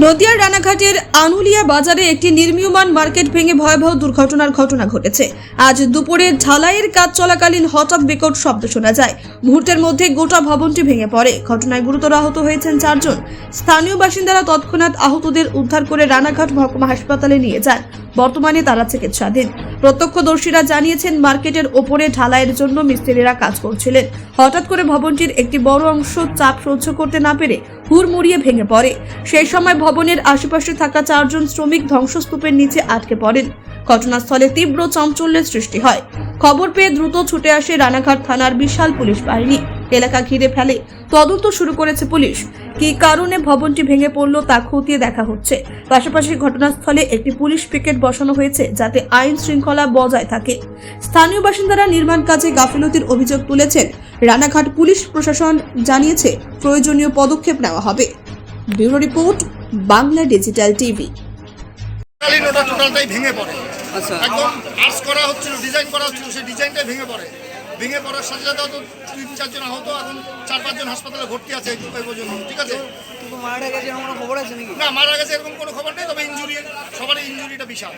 নদিয়ার রানাঘাটের আনুলিয়া বাজারে একটি নির্মীয়মান মার্কেট ভেঙে ভয়াবহ দুর্ঘটনার ঘটনা ঘটেছে। আজ দুপুরে ঢালাইয়ের কাজ চলাকালীন হঠাৎ বিকট শব্দ শোনা যায়। মুহূর্তের মধ্যে গোটা ভবনটি ভেঙে পড়ে। ঘটনায় গুরুতর আহত হয়েছেন চারজন। স্থানীয় বাসিন্দারা তৎক্ষণাৎ আহতদের উদ্ধার করে রানাঘাট মহকুমা হাসপাতালে নিয়ে যান। বর্তমানে তারা চিকিৎসাধীন। প্রত্যক্ষদর্শীরা জানিয়েছেন, মার্কেটের ওপরে ঢালাইয়ের জন্য মিস্ত্রিরা কাজ করছিলেন। হঠাৎ করে ভবনটির একটি বড় অংশ চাপ সহ্য করতে না পেরে হুড়মুড়িয়ে ভেঙে পড়ে। সেই সময় ভবনের আশেপাশে থাকা চারজন শ্রমিক ধ্বংসস্তূপের নিচে আটকে পড়েন। ঘটনাস্থলে তীব্র চাঞ্চল্যের সৃষ্টি হয়। খবর পেয়ে দ্রুত ছুটে আসে রানাঘাট থানার বিশাল পুলিশ বাহিনী। এলাকা ঘিরে ফেলে। তদন্ত শুরু করেছে পুলিশ। কি কারণে ভবনটি ভেঙে পড়ল তা খতিয়ে দেখা হচ্ছে। পাশাপাশি ঘটনাস্থলে একটি পুলিশ পিকেট বসানো হয়েছে যাতে আইন শৃঙ্খলা বজায় থাকে। স্থানীয় বাসিন্দারা নির্মাণ কাজে গাফিলতির অভিযোগ তুলেছেন। রানাঘাট পুলিশ প্রশাসন জানিয়েছে প্রয়োজনীয় পদক্ষেপ নেওয়া হবে। Bureau report Bangla digital TV. টোটালটাই ভেঙে পড়ে। আচ্ছা। একদম আর্টস করা হচ্ছিল ডিজাইন করা হচ্ছিল সেই ডিজাইনটাই ভেঙে পড়ে। ভেঙে পড়ার সাথে সাথে হয়তো তিন চারজন আহত এখন চার পাঁচজন হাসপাতালে ভর্তি আছে পর্যন্ত ঠিক আছে? কিন্তু মারা গেছে এরকম কোনো খবর আছে নাকি? না মারা গেছে এরকম কোনো খবর নেই তবে ইঞ্জুরি সবারই ইঞ্জুরিটা বিশাল।